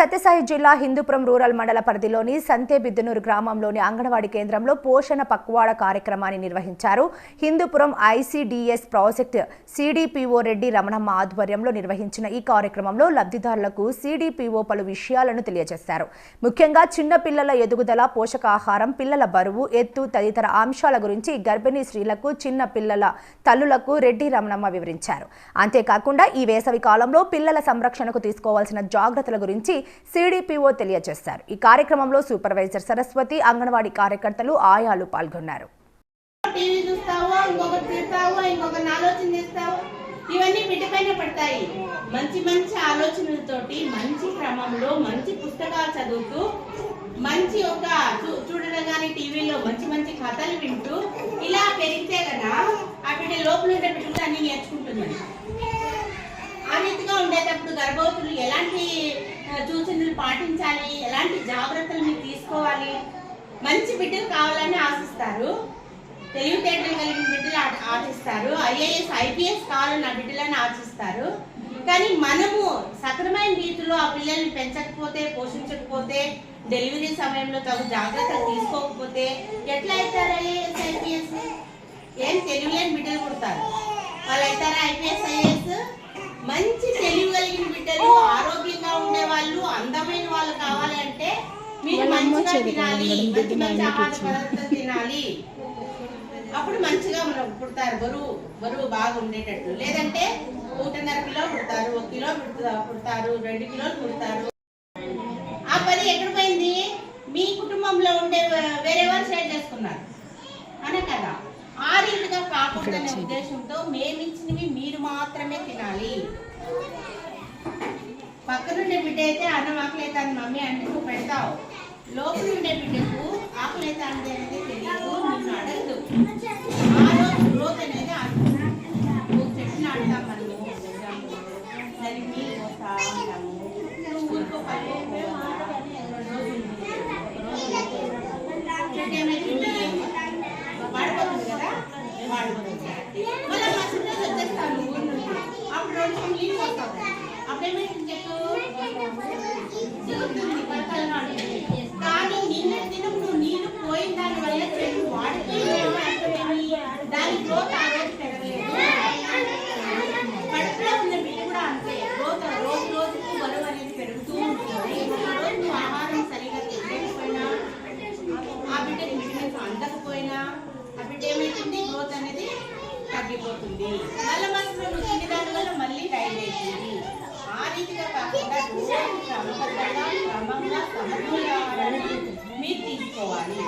సత్యసాయి జిల్లా హిందూపురం రూరల్ మండల పరిధిలోని సంతేబిద్దునూరు గ్రామంలోని అంగన్వాడీ కేంద్రంలో పోషణ పక్వాడ కార్యక్రమాన్ని నిర్వహించారు. Hindupuram ICDS project CDPO Reddy Ramanamma ఆధ్వర్యంలో నిర్వహించిన ఈ కార్యక్రమంలో లబ్ధిదారులకు సిడిపిఓ పలు విషయాలను తెలియజేశారు. ముఖ్యంగా చిన్న పిల్లల ఎదుగుదల పోషకాహారం పిల్లల బరువు ఎత్తు తదితర అంశాల గురించి గర్భిణీ స్త్రీలకు చిన్న పిల్లల తల్లులకు రెడ్డి రమణమ్మ వివరించారు. అంతేకాకుండా ఈ వేసవి కాలంలో పిల్లల సంరక్షణకు తీసుకోవాల్సిన జాగ్రత్తల గురించి సీడీపీఓ తెలియజేశారు. ఈ కార్యక్రమంలో సూపర్వైజర్ సరస్వతి అంగన్వాడీ కార్యకర్తలు ఆయాలు పాల్గొన్నారు. టీవీ చూస్తావో? ఇంకొకటి తిడతావో? ఇంకొకరిని ఆలోచన చేస్తావో? ఇవన్నీ బిడ్డపైన పడతాయి. మంచి మంచి ఆలోచనలతోటి మంచి క్రమంలో మంచి పుస్తకాలు చదువుతూ మంచి ఒక చూ- చూడడం కానీ టీవీలో మంచి మంచి కథలు వింటూ ఇలా పెరిగితే కదా ఆ బిడ్డ లోపల ఉండే బిడ్డలు అన్ని నేర్చుకుంటుందండి ఆ రీతిగా ఉండేటప్పుడు గర్భవతులు ఎలాంటి సూచనలు పాటించాలి ఎలాంటి జాగ్రత్తలు మీరు తీసుకోవాలి? మంచి బిడ్డలు కావాలని ఆశిస్తారు. తెలివితేటలు కలిగిన బిడ్డలు ఆశిస్తారు. ఐఏఎస్ ఐపీఎస్ కావాలని ఆ బిడ్డలని ఆశిస్తారు. కానీ మనము సక్రమైన రీతిలో ఆ పిల్లల్ని పెంచకపోతే పోషించకపోతే డెలివరీ సమయంలో తగు జాగ్రత్తలు తీసుకోకపోతే ఎట్లా అవుతారు ఐఏఎస్ ఐపీఎస్? ఏం తెలివిలేని బిడ్డలు పుడతారు. వాళ్ళు అవుతారా ఐపీఎస్ ఐఏఎస్ మంచి తెలివి కలిగిన బిడ్డలు ఆరోగ్యంగా ఉండే వాళ్ళు అందమైన వాళ్ళు కావాలి అంటే మీరు మంచిగా తినాలి మంచి మంచి ఆహార పదార్థాలు తినాలి. అప్పుడు మంచిగా మనం పుడతారు బరువు బరువు బాగా ఉండేటట్టు. లేదంటే ఒకటిన్నర కిలో పుడతారు ఒక కిలో పుడతా- పుడతారు రెండు కిలోలు పుడతారు. ఆ పని ఎక్కడ పోయింది? మీ కుటుంబంలో ఉండే వేరే వాళ్ళు షేర్ చేసుకున్నారు. అనే కదా. ఆ రీతిగా కాకూడదనే ఉద్దేశంతో మేమిచ్చినవి మీరు మాత్రమే తినాలి. పక్కనుండే బిడ్డ అయితే అన్నం ఆకలి అని మమ్మీ అంటే నువ్వు పెడతావు. లోపల ఉండే బిడ్డకు ఆకలి అయితే అనేది తెలియదు నిన్ను అడగదు. ఆ రోజు గ్రోత్ అనేది ఆగుతుంది. ఒక చెట్టు నాటుతాం మనము సరిగ్గా నీళ్ళు పోస్తా ఉంటాము స్కూల్కో పనికో పోవాలా? రెండు రోజులు ఉంది. చెట్టు ఏమైతుంది వాడిపోతుంది కదా వాడిపోతుంది మళ్ళీ మరుసటి రోజు వచ్చేస్తాను ఊరు నుండి అప్పుడు రెండు రోజులు నీళ్ళు పోతావు అప్పుడేమైతుంది చెట్టు చిగురుతుంది, బతకాలి నాడుతుంది. కానీ నిన్న దినం నువ్వు నీళ్ళు పోయిన దాని వల్ల చెట్టు వాడిపోయిందేమో అర్థమేమి దాని గ్రోత్ ఆ రోజు పెరగలేదు కడుపులో ఉన్న బిడ్డ కూడా అంతే గ్రోత్ రోజు రోజుకు బరువు అనేది పెరుగుతూ ఉంటుంది ఆ రోజు నువ్వు ఆహారం సరిగా తినకపోయినా ఆ బిడ్డకి విటమిన్స్ అందకపోయినా ఆ బిడ్డ ఏమైతుంది గ్రోత్ అనేది తగ్గిపోతుంది నల్ల మసలు నువ్వు దాని వల్ల మళ్ళీ టైం అవుతుంది ఆ రీతిగా కాకుండా రోజు క్రమబద్ధంగా క్రమంగా సమతుల్య ఆహారాన్ని మీరు తీసుకోవాలి.